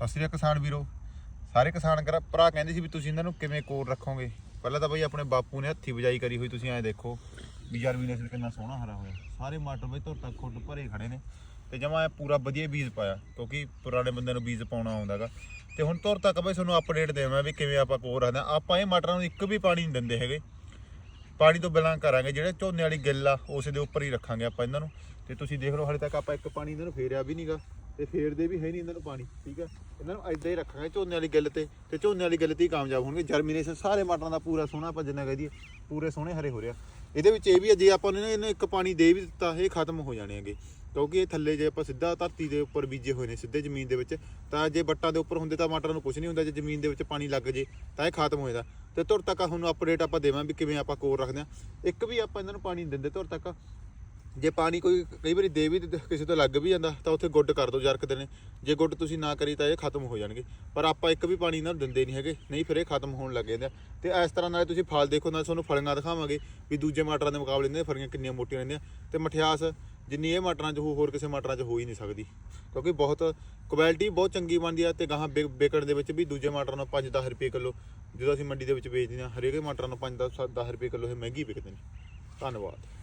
ਸਤਿ ਸ਼੍ਰੀ ਅਕਾਲ ਕਿਸਾਨ ਵੀਰੋ। ਸਾਰੇ ਕਿਸਾਨ ਕਰਾ ਭਰਾ ਕਹਿੰਦੇ ਸੀ ਵੀ ਤੁਸੀਂ ਇਹਨਾਂ ਨੂੰ ਕਿਵੇਂ ਕੋਰ ਰੱਖੋਗੇ? ਪਹਿਲਾਂ ਤਾਂ ਬਈ ਆਪਣੇ ਬਾਪੂ ਨੇ ਹੱਥੀ ਬਜਾਈ ਕਰੀ ਹੋਈ, ਤੁਸੀਂ ਐਂ ਦੇਖੋ ਵੀ ਯਾਰ ਵੀ ਨਸਲ ਕਿੰਨਾ ਸੋਹਣਾ ਹਰਾ ਹੋਇਆ। ਸਾਰੇ ਮਟਰ ਬਈ ਧੁਰ ਤੱਕ ਖੁੱਡ ਭਰੇ ਖੜੇ ਨੇ ਤੇ ਜਮਾ ਪੂਰਾ ਵਧੀਆ ਬੀਜ ਪਾਇਆ, ਕਿਉਂਕਿ ਪੁਰਾਣੇ ਬੰਦੇ ਨੂੰ ਬੀਜ ਪਾਉਣਾ ਆਉਂਦਾਗਾ ਤੇ ਹੁਣ ਧੁਰ ਤੱਕ ਬਈ ਤੁਹਾਨੂੰ ਅਪਡੇਟ ਦੇਵਾਂ ਵੀ ਕਿਵੇਂ ਆਪਾਂ ਕੋਰ ਰੱਖਦੇ ਹਾਂ। ਆਪਾਂ ਇਹ ਮਟਰਾਂ ਨੂੰ ਇੱਕ ਵੀ ਪਾਣੀ ਨਹੀਂ ਦਿੰਦੇ ਹੈਗੇ। ਪਾਣੀ ਤੋਂ ਬਿਨਾਂ ਕਰਾਂਗੇ, ਜਿਹੜੇ ਝੋਨੇ ਵਾਲੀ ਗਿੱਲ ਆ, ਉਸੇ ਦੇ ਉੱਪਰ ਹੀ ਰੱਖਾਂਗੇ ਆਪਾਂ ਇਹਨਾਂ ਨੂੰ। ਤੇ ਤੁਸੀਂ ਦੇਖ ਲਓ, ਹਾਲੇ ਤੱਕ ਆਪਾਂ ਇੱਕ ਪਾਣੀ ਇਹਨਾਂ ਨੂੰ ਫੇਰਿਆ ਵੀ ਨਹੀਂਗਾ ਤੇ ਫੇਰਦੇ ਵੀ ਹੈ ਨਹੀਂ ਇਹਨਾਂ ਨੂੰ ਪਾਣੀ, ਠੀਕ ਆ? ਇਹਨਾਂ ਨੂੰ ਐਦਾਂ ਹੀ ਰੱਖਾਂਗੇ ਝੋਨੇ ਵਾਲੀ ਗਿੱਲ ਤੇ ਤੇ ਝੋਨੇ ਵਾਲੀ ਗਿੱਲ ਤੇ ਹੀ ਕਾਮਯਾਬ ਹੋਣਗੇ। ਜਰਮੀਨੇਸ਼ਨ ਸਾਰੇ ਮਟਰਾਂ ਦਾ ਪੂਰਾ ਸੋਹਣਾ ਆਪਾਂ ਜਿੰਨਾ ਕਹਿ ਦਈਏ, ਪੂਰੇ ਸੋਹਣੇ ਹਰੇ ਹੋ ਰਿਹਾ ਇਹਦੇ ਵਿੱਚ ਇਹ ਵੀ ਆ, ਜੇ ਆਪਾਂ ਨੇ ਇਹਨੂੰ ਇੱਕ ਪਾਣੀ ਦੇ ਵੀ ਦਿੱਤਾ, ਇਹ ਖਤਮ ਹੋ ਜਾਣੇ ਹੈਗੇ। ਕਿਉਂਕਿ ਇਹ ਥੱਲੇ ਜੇ ਆਪਾਂ ਸਿੱਧਾ ਧਰਤੀ ਦੇ ਉੱਪਰ ਬੀਜੇ ਹੋਏ ਨੇ, ਸਿੱਧੇ ਜ਼ਮੀਨ ਦੇ ਵਿੱਚ, ਤਾਂ ਜੇ ਬੱਟਾਂ ਦੇ ਉੱਪਰ ਹੁੰਦੇ ਤਾਂ ਮਟਰਾਂ ਨੂੰ ਕੁਝ ਨਹੀਂ ਹੁੰਦਾ, ਜੇ ਜ਼ਮੀਨ ਦੇ ਵਿੱਚ ਪਾਣੀ ਲੱਗ ਜੇ, ਤਾਂ ਇਹ ਖਤਮ ਹੋ ਜਾਂਦਾ। ਤੇ ਧੁਰ ਤੱਕ ਤੁਹਾਨੂੰ ਅਪਡੇਟ ਆਪਾਂ ਦੇਵਾਂ ਵੀ ਕਿਵੇਂ ਆਪਾਂ ਕੋਰ ਰੱਖਦੇ ਆ। ਇੱਕ ਵੀ ਆਪਾਂ ਇਹਨਾਂ ਨੂੰ ਪਾਣੀ ਨਹੀਂ ਦਿੰਦੇ ਧੁਰ ਤੱਕ ਜੇ ਪਾਣੀ ਕੋਈ ਕਈ ਵਾਰੀ ਦੇ ਵੀ ਦਿੱਤੇ, ਕਿਸੇ ਤੋਂ ਲੱਗ ਵੀ ਜਾਂਦਾ ਤਾਂ ਉੱਥੇ ਗੁੱਡ ਕਰ ਦਿਓ ਜਰਕਦੇ ਨੇ। ਜੇ ਗੁੱਡ ਤੁਸੀਂ ਨਾ ਕਰੀ ਤਾਂ ਇਹ ਖਤਮ ਹੋ ਜਾਣਗੇ। ਪਰ ਆਪਾਂ ਇੱਕ ਵੀ ਪਾਣੀ ਇਹਨਾਂ ਨੂੰ ਦਿੰਦੇ ਨਹੀਂ ਹੈਗੇ ਨਹੀਂ ਫਿਰ ਇਹ ਖਤਮ ਹੋਣ ਲੱਗ ਜਾਂਦੇ ਆ। ਤੇ ਇਸ ਤਰ੍ਹਾਂ ਨਾਲ ਤੁਸੀਂ ਫਲ ਦੇਖੋ ਨਾਲ ਤੁਹਾਨੂੰ ਫਲੀਆਂ ਦਿਖਾਵਾਂਗੇ ਵੀ ਦੂਜੇ ਮਟਰਾਂ ਦੇ ਮੁਕਾਬਲੇ ਇਹਨਾਂ ਫਲੀਆਂ ਕਿੰਨੀਆਂ ਮੋਟੀਆਂ ਰਹਿੰਦੀਆਂ। ਤੇ ਮਠਿਆਸ ਜਿੰਨੀ ਇਹ ਮਟਰਾਂ 'ਚ ਹੋ ਹੋਰ ਕਿਸੇ ਮਟਰਾਂ 'ਚ ਹੋ ਹੀ ਨਹੀਂ ਸਕਦੀ। ਕਿਉਂਕਿ ਬਹੁਤ ਕੁਆਲਿਟੀ ਬਹੁਤ ਚੰਗੀ ਬਣਦੀ ਆ ਤੇ ਗਾਹਾਂ ਬੇ- ਬੇਕੜ ਦੇ ਵਿੱਚ ਵੀ ਦੂਜੇ ਮਟਰਾਂ ਨੂੰ 5-10 ਰੁਪਏ ਕਿਲੋ ਜਦੋਂ ਅਸੀਂ ਮੰਡੀ ਦੇ ਵਿੱਚ ਵੇਚਦੇ ਹਾਂ ਹਰੇਕ ਮਟਰਾਂ ਨੂੰ 5-10 ਰੁਪਏ ਕਿਲੋ ਇਹ ਮਹਿੰਗੀ ਵਿਕਦੇ ਨੇ। ਧੰਨਵਾਦ।